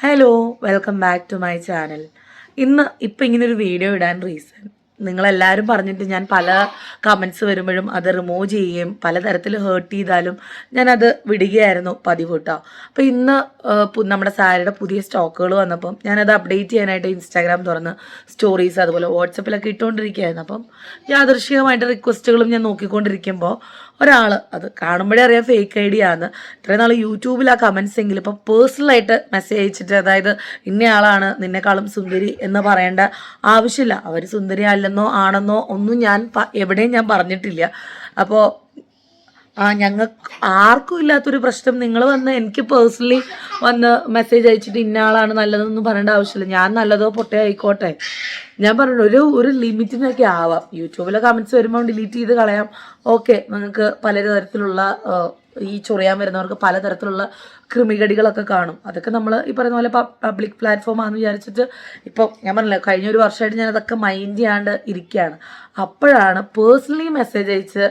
Hello welcome back to my channel ഇന്ന് ഇപ്പം ഇങ്ങനെ ഒരു വീഡിയോ ഇടാൻ റീസൺ നിങ്ങളെല്ലാവരും പറഞ്ഞിട്ട് ഞാൻ പല കമൻസ് വരുമ്പോഴും അത് റിമൂവ് ചെയ്യുകയും പലതരത്തിൽ ഹേർട്ട് ചെയ്താലും ഞാനത് വിടുകയായിരുന്നു പതിവ് കേട്ടോ അപ്പോൾ ഇന്ന് നമ്മുടെ സാരിയുടെ പുതിയ സ്റ്റോക്കുകൾ വന്നപ്പം ഞാനത് അപ്ഡേറ്റ് ചെയ്യാനായിട്ട് ഇൻസ്റ്റാഗ്രാം തുറന്ന് സ്റ്റോറീസ് അതുപോലെ വാട്സപ്പിലൊക്കെ ഇട്ടുകൊണ്ടിരിക്കുകയായിരുന്നു അപ്പം യാദൃശികമായിട്ട് റിക്വസ്റ്റുകളും ഞാൻ നോക്കിക്കൊണ്ടിരിക്കുമ്പോൾ ഒരാൾ അത് കാണുമ്പോഴേ അറിയാം ഫേക്ക് ഐ ഡി ആണ് ഇത്രയും നാൾ യൂട്യൂബിൽ ആ കമൻസ് എങ്കിലും ഇപ്പോൾ പേഴ്സണലായിട്ട് മെസ്സേജ് അയച്ചിട്ട് അതായത് ഇന്നയാളാണ് നിന്നെക്കാളും സുന്ദരി എന്ന് പറയേണ്ട ആവശ്യമില്ല. അവർ സുന്ദരി അല്ലെന്നോ ആണെന്നോ ഒന്നും ഞാൻ എവിടെയും ഞാൻ പറഞ്ഞിട്ടില്ല. അപ്പോൾ ഞങ്ങൾക്ക് ആർക്കും ഇല്ലാത്തൊരു പ്രശ്നം. നിങ്ങൾ വന്ന് എനിക്ക് പേഴ്സണലി വന്ന് മെസ്സേജ് അയച്ചിട്ട് ഇന്ന ആളാണ് നല്ലതെന്നൊന്നും പറയേണ്ട ആവശ്യമില്ല. ഞാൻ നല്ലതോ പൊട്ടേ ആയിക്കോട്ടെ. ഞാൻ പറഞ്ഞു ഒരു ഒരു ലിമിറ്റിനൊക്കെ ആവാം. യൂട്യൂബിലെ കമന്റ്സ് വരുമ്പോൾ ഡിലീറ്റ് ചെയ്ത് കളയാം. ഓക്കെ നിങ്ങൾക്ക് പല തരത്തിലുള്ള ഈ ചൊറിയാൻ വരുന്നവർക്ക് പലതരത്തിലുള്ള കൃമികടികളൊക്കെ കാണും. അതൊക്കെ നമ്മൾ ഈ പറയുന്ന പോലെ പബ്ലിക് പ്ലാറ്റ്ഫോം ആണെന്ന് വിചാരിച്ചിട്ട് ഇപ്പോൾ ഞാൻ പറഞ്ഞില്ല കഴിഞ്ഞ ഒരു വർഷമായിട്ട് ഞാൻ അതൊക്കെ മൈൻഡ് ചെയ്യാണ്ട് ഇരിക്കുകയാണ് അപ്പോഴാണ് പേഴ്സണലി മെസ്സേജ് അയച്ച്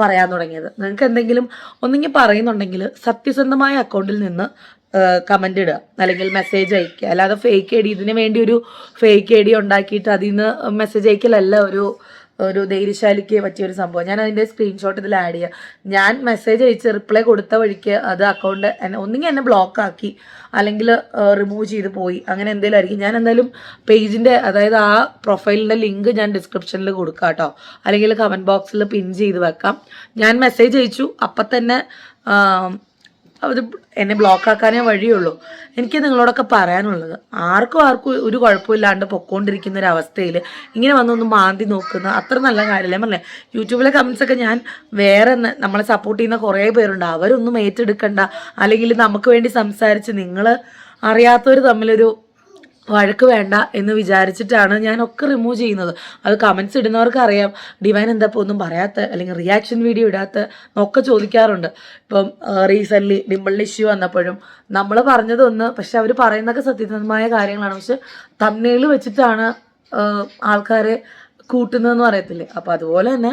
പറയാൻ തുടങ്ങിയത്. നിങ്ങൾക്ക് എന്തെങ്കിലും ഒന്നെങ്കിൽ പറയുന്നുണ്ടെങ്കിൽ സത്യസന്ധമായ അക്കൗണ്ടിൽ നിന്ന് കമന്റ് ഇടുക. അല്ലെങ്കിൽ മെസ്സേജ് അയക്കുക. അല്ലാതെ ഫേക്ക് ഐ ഡി ഇതിന് വേണ്ടി ഒരു ഫേക്ക് ഐ ഡി ഉണ്ടാക്കിയിട്ട് അതിൽ നിന്ന് മെസ്സേജ് അയക്കലല്ല ഒരു ഒരു ധൈര്യശാലിക്ക് പറ്റിയ ഒരു സംഭവം. ഞാൻ അതിന്റെ സ്ക്രീൻഷോട്ട് ഇതിൽ ആഡ് ചെയ്യാം. ഞാൻ മെസ്സേജ് അയച്ച് റിപ്ലൈ കൊടുത്ത വഴിക്ക് അത് അക്കൗണ്ട് ഒന്നുകിൽ എന്നെ ബ്ലോക്ക് ആക്കി അല്ലെങ്കിൽ റിമൂവ് ചെയ്ത് പോയി. അങ്ങനെ എന്തെങ്കിലും ആയിരിക്കും. ഞാൻ എന്തായാലും പേജിന്റെ അതായത് ആ പ്രൊഫൈലിന്റെ ലിങ്ക് ഞാൻ ഡിസ്ക്രിപ്ഷനിൽ കൊടുക്കാം കേട്ടോ. അല്ലെങ്കിൽ കമന്റ് ബോക്സിൽ പിൻ ചെയ്ത് വെക്കാം. ഞാൻ മെസ്സേജ് അയച്ചു. അപ്പം തന്നെ അത് എന്നെ ബ്ലോക്ക് ആക്കാനേ വഴിയുള്ളൂ. എനിക്ക് നിങ്ങളോടൊക്കെ പറയാനുള്ളത് ആർക്കും ആർക്കും ഒരു കുഴപ്പമില്ലാണ്ട് പൊക്കോണ്ടിരിക്കുന്ന ഒരു അവസ്ഥയിൽ ഇങ്ങനെ വന്നൊന്ന് മാന്തി നോക്കുന്ന അത്ര നല്ല കാര്യമല്ലേ. പറഞ്ഞേ യൂട്യൂബിലെ കമൻസൊക്കെ ഞാൻ വേറെ നമ്മളെ സപ്പോർട്ട് ചെയ്യുന്ന കുറേ പേരുണ്ട്. അവരൊന്നും ഏറ്റെടുക്കണ്ട. അല്ലെങ്കിൽ നമുക്ക് വേണ്ടി സംസാരിച്ച് നിങ്ങൾ അറിയാത്തവർ തമ്മിലൊരു വഴക്ക് വേണ്ട എന്ന് വിചാരിച്ചിട്ടാണ് ഞാൻ ഒക്കെ റിമൂവ് ചെയ്യുന്നത്. അത് കമൻസ് ഇടുന്നവർക്ക് അറിയാം. ഡിവൈൻ എന്താ ഇപ്പോൾ ഒന്നും പറയാത്ത അല്ലെങ്കിൽ റിയാക്ഷൻ വീഡിയോ ഇടാത്ത ഒക്കെ ചോദിക്കാറുണ്ട്. ഇപ്പം റീസെന്റ്ലി ഡിമ്പിളിന്റെ ഇഷ്യൂ വന്നപ്പോഴും നമ്മൾ പറഞ്ഞതൊന്ന് പക്ഷെ അവർ പറയുന്നതൊക്കെ സത്യസന്ധമായ കാര്യങ്ങളാണ്. പക്ഷെ തമ്മിൽ വെച്ചിട്ടാണ് ആൾക്കാരെ കൂട്ടുന്നതെന്ന് പറയത്തില്ലേ? അപ്പോൾ അതുപോലെ തന്നെ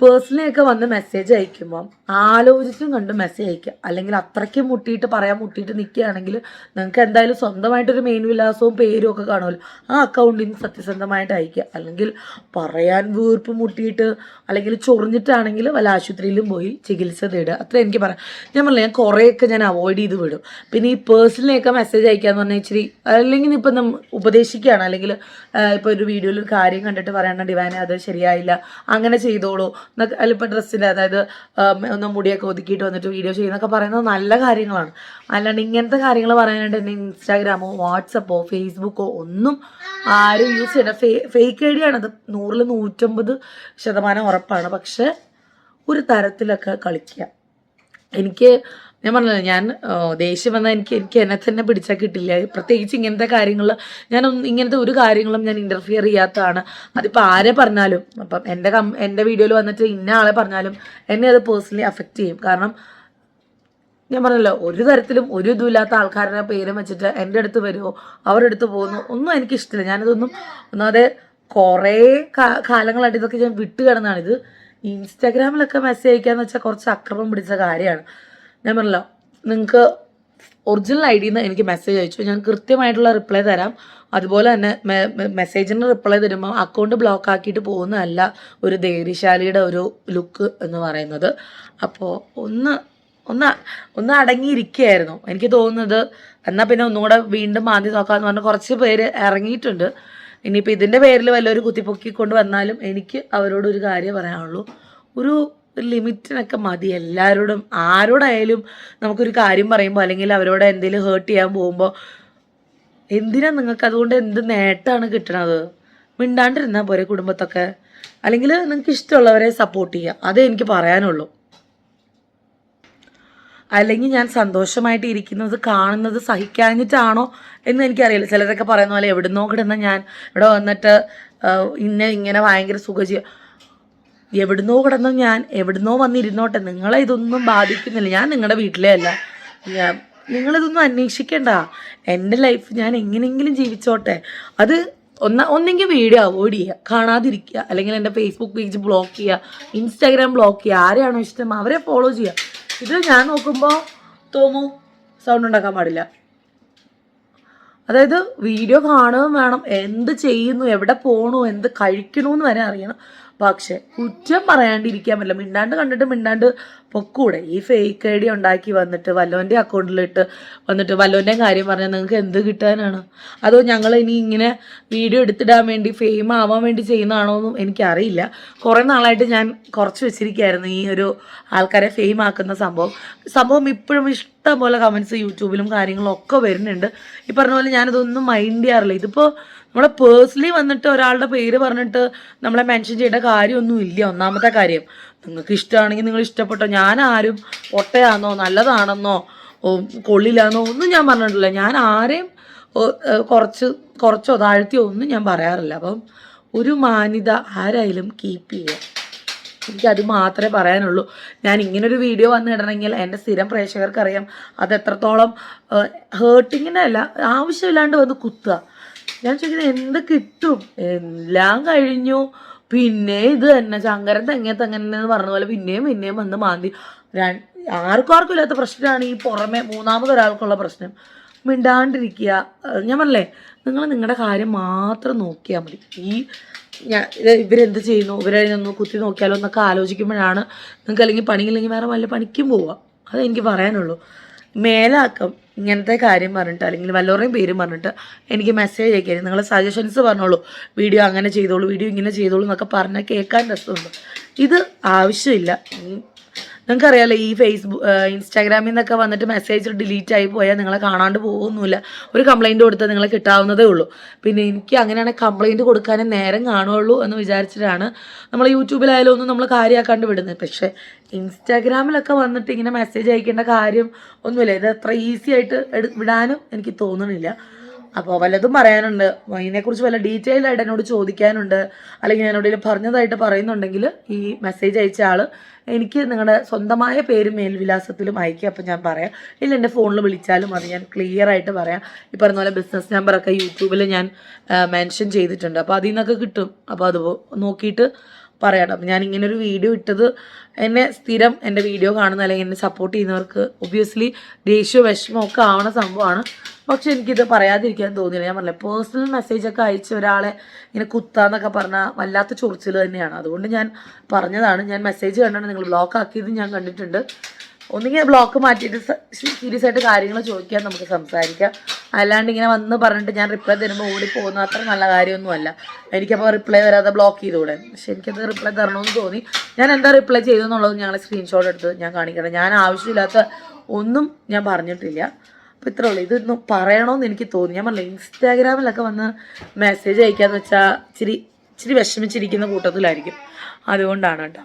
പേഴ്സണലി ഒക്കെ വന്ന് മെസ്സേജ് അയക്കുമ്പം ആലോചിച്ചും കണ്ട് മെസ്സേജ് അയക്കുക. അല്ലെങ്കിൽ അത്രയ്ക്ക് മുട്ടിയിട്ട് പറയാൻ മുട്ടിയിട്ട് നിൽക്കുകയാണെങ്കിൽ നിങ്ങൾക്ക് എന്തായാലും സ്വന്തമായിട്ടൊരു മെയിൻ വിലാസവും പേരും ഒക്കെ കാണുമല്ലോ. ആ അക്കൗണ്ടിൽ നിന്ന് സത്യസന്ധമായിട്ട് അയക്കുക. അല്ലെങ്കിൽ പറയാൻ വീർപ്പ് മുട്ടിയിട്ട് അല്ലെങ്കിൽ ചൊറിഞ്ഞിട്ടാണെങ്കിൽ വല്ല ആശുപത്രിയിലും പോയി ചികിത്സ തേടുക. അത്ര എനിക്ക് പറയാം ഞാൻ പറഞ്ഞില്ല ഞാൻ കുറേയൊക്കെ ഞാൻ അവോയ്ഡ് ചെയ്ത് വിടും. പിന്നെ ഈ പേഴ്സണലിയൊക്കെ മെസ്സേജ് അയക്കാന്ന് പറഞ്ഞാൽ ഇച്ചിരി അല്ലെങ്കിൽ ഇപ്പം നമ്മൾ ഉപദേശിക്കുകയാണ്. അല്ലെങ്കിൽ ഇപ്പോൾ ഒരു വീഡിയോയിൽ ഒരു കാര്യം കണ്ടിട്ട് പറയണം ഡിവാനെ അത് ശരിയായില്ല. അങ്ങനെ ചെയ്തോളൂ. അല്ല ഇപ്പോൾ ഡ്രസ്സിന്റെ അതായത് ഒന്ന് മുടിയൊക്കെ ഒതുക്കിയിട്ട് വന്നിട്ട് വീഡിയോ ചെയ്യുന്നൊക്കെ പറയുന്നത് നല്ല കാര്യങ്ങളാണ്. അല്ലാണ്ട് ഇങ്ങനത്തെ കാര്യങ്ങൾ പറയാനായിട്ട് എന്റെ ഇൻസ്റ്റാഗ്രാമോ വാട്സപ്പോ ഫേസ്ബുക്കോ ഒന്നും ആരും യൂസ് ചെയ്യണം ഫേ ഫേക്ക് ഐ ഡി ആണത് നൂറിൽ നൂറ്റമ്പത് ശതമാനം ഉറപ്പാണ്. പക്ഷേ ഒരു തരത്തിലൊക്കെ കളിക്കുക. എനിക്ക് ഞാൻ പറഞ്ഞില്ല ഞാൻ ദേഷ്യം വന്നാൽ എനിക്ക് എനിക്ക് എന്നെ തന്നെ പിടിച്ചാൽ കിട്ടില്ല. പ്രത്യേകിച്ച് ഇങ്ങനത്തെ കാര്യങ്ങൾ ഞാൻ ഇങ്ങനത്തെ ഒരു കാര്യങ്ങളും ഞാൻ ഇന്റർഫിയർ ചെയ്യാത്തതാണ്. അതിപ്പോൾ ആരെ പറഞ്ഞാലും അപ്പം എന്റെ കം എന്റെ വീഡിയോയിൽ വന്നിട്ട് ഇന്ന ആളെ പറഞ്ഞാലും എന്നെ അത് പേഴ്സണലി അഫക്റ്റ് ചെയ്യും. കാരണം ഞാൻ പറഞ്ഞല്ലോ ഒരു തരത്തിലും ഒരു ഇതുമില്ലാത്ത ആൾക്കാരുടെ പേരും വെച്ചിട്ട് എന്റെ അടുത്ത് വരുമോ അവരുടെ അടുത്ത് പോകുന്നു ഒന്നും എനിക്കിഷ്ടമില്ല ഞാനിതൊന്നും ഒന്നാതെ കുറേ കാലങ്ങളായിട്ട് ഇതൊക്കെ ഞാൻ വിട്ട് കിടന്നാണ് ഇത് ഇൻസ്റ്റാഗ്രാമിലൊക്കെ മെസ്സേജ് അയക്കാന്ന് വെച്ചാൽ കുറച്ച് അക്രമം പിടിച്ച കാര്യമാണ്. ഞാൻ പറഞ്ഞില്ല നിങ്ങൾക്ക് ഒറിജിനൽ ഐ ഡിയിൽ നിന്ന് എനിക്ക് മെസ്സേജ് അയച്ചു. ഞാൻ കൃത്യമായിട്ടുള്ള റിപ്ലൈ തരാം. അതുപോലെ തന്നെ മെസ്സേജിന് റിപ്ലൈ തരുമ്പോൾ അക്കൗണ്ട് ബ്ലോക്ക് ആക്കിയിട്ട് പോകുന്നതല്ല ഒരു ധൈര്യശാലിയുടെ ഒരു ലുക്ക് എന്ന് പറയുന്നത്. അപ്പോൾ ഒന്ന് ഒന്ന് ഒന്ന് അടങ്ങിയിരിക്കുകയായിരുന്നു. എനിക്ക് തോന്നുന്നത് എന്നാൽ പിന്നെ ഒന്നുകൂടെ വീണ്ടും മാന്തി നോക്കാമെന്ന് പറഞ്ഞാൽ കുറച്ച് പേര് ഇറങ്ങിയിട്ടുണ്ട്. ഇനിയിപ്പോൾ ഇതിന്റെ പേരിൽ വല്ലൊരു കുത്തിപ്പൊക്കിക്കൊണ്ട് വന്നാലും എനിക്ക് അവരോട് ഒരു കാര്യം പറയാനുള്ളൂ. ഒരു ലിമിറ്റിനൊക്കെ മതി. എല്ലാവരോടും ആരോടായാലും നമുക്കൊരു കാര്യം പറയുമ്പോൾ അല്ലെങ്കിൽ അവരോട് എന്തെങ്കിലും ഹേർട്ട് ചെയ്യാൻ പോകുമ്പോൾ എന്തിനാ നിങ്ങൾക്ക് അതുകൊണ്ട് എന്ത് നേട്ടമാണ് കിട്ടണത്? മിണ്ടാണ്ടിരുന്നാൽ പോരെ കുടുംബത്തൊക്കെ. അല്ലെങ്കിൽ നിങ്ങൾക്ക് ഇഷ്ടമുള്ളവരെ സപ്പോർട്ട് ചെയ്യുക അതേ എനിക്ക് പറയാനുള്ളൂ. അല്ലെങ്കിൽ ഞാൻ സന്തോഷമായിട്ട് ഇരിക്കുന്നത് കാണുന്നത് സഹിക്കാഞ്ഞിട്ടാണോ എന്ന് എനിക്കറിയില്ല. ചിലരൊക്കെ പറയുന്ന പോലെ എവിടുന്നോ കിടന്ന ഞാൻ ഇവിടെ വന്നിട്ട് ഇന്ന ഇങ്ങനെ ഭയങ്കര സുഖജീവ എവിടുന്നോ കിടന്ന ഞാൻ എവിടുന്നോ വന്നിരുന്നോട്ടെ നിങ്ങളെ ഇതൊന്നും ബാധിക്കുന്നില്ല. ഞാൻ നിങ്ങളുടെ വീട്ടിലേ അല്ല. നിങ്ങളിതൊന്നും അന്വേഷിക്കേണ്ട. എന്റെ ലൈഫ് ഞാൻ എങ്ങനെയെങ്കിലും ജീവിച്ചോട്ടെ. അത് ഒന്ന ഒന്നെങ്കിൽ വീഡിയോ അവോയ്ഡ് ചെയ്യുക. കാണാതിരിക്കുക. അല്ലെങ്കിൽ എന്റെ ഫേസ്ബുക്ക് പേജ് ബ്ലോക്ക് ചെയ്യുക. ഇൻസ്റ്റാഗ്രാം ബ്ലോക്ക് ചെയ്യുക. ആരെയാണോ ഇഷ്ടം അവരെ ഫോളോ ചെയ്യുക. ഇത് ഞാൻ നോക്കുമ്പോൾ തോമു സൗണ്ട് ഉണ്ടാക്കാൻ പാടില്ല. അതായത് വീഡിയോ കാണുകയും വേണം. എന്ത് ചെയ്യുന്നു എവിടെ പോകണു എന്ത് കഴിക്കണു എന്ന് വരെ അറിയണം. പക്ഷെ കുറ്റം പറയാണ്ടിരിക്കാൻ പറ്റില്ല. മിണ്ടാണ്ട് കണ്ടിട്ട് മിണ്ടാണ്ട് പൊക്കൂടെ. ഈ ഫേക്ക് ഐ ഡി ഉണ്ടാക്കി വന്നിട്ട് വല്ലോന്റെ അക്കൗണ്ടിലിട്ട് വന്നിട്ട് വല്ലോന്റെയും കാര്യം പറഞ്ഞാൽ നിങ്ങൾക്ക് എന്ത് കിട്ടാനാണ്? അതോ ഞങ്ങൾ ഇനി ഇങ്ങനെ വീഡിയോ എടുത്തിടാൻ വേണ്ടി ഫെയിം ആവാൻ വേണ്ടി ചെയ്യുന്നതാണോ എന്നും എനിക്കറിയില്ല. കുറേ നാളായിട്ട് ഞാൻ കുറച്ച് വെച്ചിരിക്കുകയായിരുന്നു ഈ ഒരു ആൾക്കാരെ ഫെയിം ആക്കുന്ന സംഭവം. സംഭവം ഇപ്പോഴും ഇഷ്ടം പോലെ കമൻസ് യൂട്യൂബിലും കാര്യങ്ങളും ഒക്കെ വരുന്നുണ്ട്. ഈ പറഞ്ഞ പോലെ ഞാനിതൊന്നും മൈൻഡ് ചെയ്യാറില്ല. ഇതിപ്പോൾ നമ്മളെ പേഴ്സണലി വന്നിട്ട് ഒരാളുടെ പേര് പറഞ്ഞിട്ട് നമ്മളെ മെൻഷൻ ചെയ്യേണ്ട കാര്യമൊന്നും ഇല്ല. ഒന്നാമത്തെ കാര്യം നിങ്ങൾക്ക് ഇഷ്ടമാണെങ്കിൽ നിങ്ങൾ ഇഷ്ടപ്പെട്ടോ ഞാൻ ആരും ഒട്ടയാണെന്നോ നല്ലതാണെന്നോ കൊള്ളില്ലാന്നോ ഒന്നും ഞാൻ പറഞ്ഞിട്ടില്ല. ഞാൻ ആരെയും കുറച്ച് കുറച്ചോ താഴ്ത്തിയോ ഒന്നും ഞാൻ പറയാറില്ല. അപ്പം ഒരു മാന്യത ആരായാലും കീപ്പ് ചെയ്യുക എനിക്കത് മാത്രമേ പറയാനുള്ളൂ. ഞാൻ ഇങ്ങനൊരു വീഡിയോ വന്നിടണമെങ്കിൽ എന്റെ സ്ഥിരം പ്രേക്ഷകർക്കറിയാം. അത് എത്രത്തോളം ഹേർട്ടിങ്ങിനല്ല ആവശ്യമില്ലാണ്ട് വന്ന് കുത്തുക. ഞാൻ ചോദിക്കുന്നത് എന്ത് കിട്ടും? എല്ലാം കഴിഞ്ഞു. പിന്നെ ഇത് തന്നെ ശങ്കരൻ തെങ്ങേ തെങ്ങനെ പറഞ്ഞ പോലെ പിന്നെയും പിന്നെയും വന്ന് മാന്തി. ആർക്കും ആർക്കും ഇല്ലാത്ത പ്രശ്നമാണ് ഈ പുറമെ മൂന്നാമതൊരാൾക്കുള്ള പ്രശ്നം. മിണ്ടാണ്ടിരിക്കുക. ഞാൻ പറഞ്ഞില്ലേ നിങ്ങൾ നിങ്ങളുടെ കാര്യം മാത്രം നോക്കിയാൽ മതി. ഈ ഞാൻ ഇവരെന്ത് ചെയ്യുന്നു? ഇവരെ ഒന്ന് കുത്തി നോക്കിയാലോ എന്നൊക്കെ ആലോചിക്കുമ്പോഴാണ് നിങ്ങൾക്ക് അല്ലെങ്കിൽ പണിയില്ലെങ്കിൽ വേറെ വല്ല പണിക്കും പോവുക. അതെനിക്ക് പറയാനുള്ളൂ. മേലാക്കം. ഇങ്ങനത്തെ കാര്യം പറഞ്ഞിട്ട് അല്ലെങ്കിൽ വല്ലവരുടെയും പേരും പറഞ്ഞിട്ട് എനിക്ക് മെസ്സേജ് അയക്കാൻ നിങ്ങൾ സജഷൻസ് പറഞ്ഞോളൂ. വീഡിയോ അങ്ങനെ ചെയ്തോളൂ വീഡിയോ ഇങ്ങനെ ചെയ്തോളൂ എന്നൊക്കെ പറഞ്ഞാൽ കേൾക്കാൻ രസമുണ്ട്. ഇത് ആവശ്യമില്ല. നിങ്ങൾക്കറിയാലോ ഈ ഫേസ്ബുക്ക് ഇൻസ്റ്റാഗ്രാമിൽ നിന്നൊക്കെ വന്നിട്ട് മെസ്സേജ് ഡിലീറ്റ് ആയി പോയാൽ നിങ്ങളെ കാണാണ്ട് പോകുന്നില്ല ഒരു കംപ്ലൈന്റ് കൊടുത്താൽ നിങ്ങളെ കിട്ടാവുന്നതേ ഉള്ളൂ. പിന്നെ എനിക്ക് അങ്ങനെയാണെങ്കിൽ കംപ്ലൈന്റ് കൊടുക്കാനേ നേരം കാണുള്ളൂ എന്ന് വിചാരിച്ചിട്ടാണ് നമ്മൾ യൂട്യൂബിലായാലും ഒന്നും നമ്മൾ കാര്യമാക്കാണ്ട് വിടുന്നത്. പക്ഷേ ഇൻസ്റ്റാഗ്രാമിലൊക്കെ വന്നിട്ട് ഇങ്ങനെ മെസ്സേജ് അയക്കേണ്ട കാര്യം ഒന്നുമില്ല. ഇത് അത്ര ഈസി ആയിട്ട് വിടാനും എനിക്ക് തോന്നുന്നില്ല അപ്പോൾ വല്ലതും പറയാനുണ്ട്. ഇതിനെക്കുറിച്ച് വല്ല ഡീറ്റെയിൽ ആയിട്ട് എന്നോട് ചോദിക്കാനുണ്ട്. അല്ലെങ്കിൽ എന്നോട് പറഞ്ഞതായിട്ട് പറയുന്നുണ്ടെങ്കിൽ ഈ മെസ്സേജ് അയച്ച ആൾ എനിക്ക് നിങ്ങളുടെ സ്വന്തമായ പേര് മേൽവിലാസത്തിലും അയക്കുക അപ്പം ഞാൻ പറയാം. ഇല്ല എന്റെ ഫോണിൽ വിളിച്ചാലും അത് ഞാൻ ക്ലിയർ ആയിട്ട് പറയാം. ഈ പറഞ്ഞ പോലെ ബിസിനസ് നമ്പറൊക്കെ യൂട്യൂബിൽ ഞാൻ മെൻഷൻ ചെയ്തിട്ടുണ്ട്. അപ്പോൾ അതിൽ നിന്നൊക്കെ കിട്ടും. അപ്പോൾ അത് നോക്കിയിട്ട് പറയാം അപ്പം ഞാൻ ഇങ്ങനെ ഒരു വീഡിയോ ഇട്ടത്. എന്നെ സ്ഥിരം എന്റെ വീഡിയോ കാണുന്ന അല്ലെങ്കിൽ എന്നെ സപ്പോർട്ട് ചെയ്യുന്നവർക്ക് ഒബ്വിയസ്ലി ദേഷ്യ വിഷമമൊക്കെ ആവണ സംഭവമാണ്. പക്ഷെ എനിക്കിത് പറയാതിരിക്കാൻ തോന്നിയില്ല. ഞാൻ പറഞ്ഞില്ല പേഴ്സണൽ മെസ്സേജൊക്കെ അയച്ച ഒരാളെ ഇങ്ങനെ കുത്താന്നൊക്കെ പറഞ്ഞാൽ വല്ലാത്ത ചൊറിച്ചിൽ തന്നെയാണ്. അതുകൊണ്ട് ഞാൻ പറഞ്ഞതാണ്. ഞാൻ മെസ്സേജ് കണ്ടാണ് നിങ്ങൾ ബ്ലോക്ക് ആക്കിയത് ഞാൻ കണ്ടിട്ടുണ്ട്. ഒന്നുകിൽ ബ്ലോക്ക് മാറ്റിയിട്ട് സീരിയസ് ആയിട്ട് കാര്യങ്ങൾ ചോദിക്കാൻ നമുക്ക് സംസാരിക്കാം. അല്ലാണ്ട് ഇങ്ങനെ വന്ന് പറഞ്ഞിട്ട് ഞാൻ റിപ്ലൈ തരുമ്പോൾ ഓടി പോകുന്ന അത്ര നല്ല കാര്യമൊന്നുമല്ല. എനിക്കപ്പോൾ റിപ്ലൈ വരാതെ ബ്ലോക്ക് ചെയ്തുകൂടെ? പക്ഷെ എനിക്കത് റിപ്ലൈ തരണമെന്ന് തോന്നി. ഞാൻ എന്താ റിപ്ലൈ ചെയ്തു എന്നുള്ളത് ഞങ്ങൾ സ്ക്രീൻഷോട്ട് എടുത്ത് ഞാൻ കാണിക്കണം ഞാൻ ആവശ്യമില്ലാത്ത ഒന്നും ഞാൻ പറഞ്ഞിട്ടില്ല. അപ്പോൾ ഇത്രേ ഉള്ളൂ. ഇതൊന്നും പറയണമെന്ന് എനിക്ക് തോന്നി. ഞാൻ പറഞ്ഞില്ല ഇൻസ്റ്റാഗ്രാമിലൊക്കെ വന്ന് മെസ്സേജ് അയക്കാന്ന് വെച്ചാൽ ഇച്ചിരി ഇച്ചിരി വിഷമിച്ചിരിക്കുന്ന കൂട്ടത്തിലായിരിക്കും. അതുകൊണ്ടാണ് കേട്ടോ.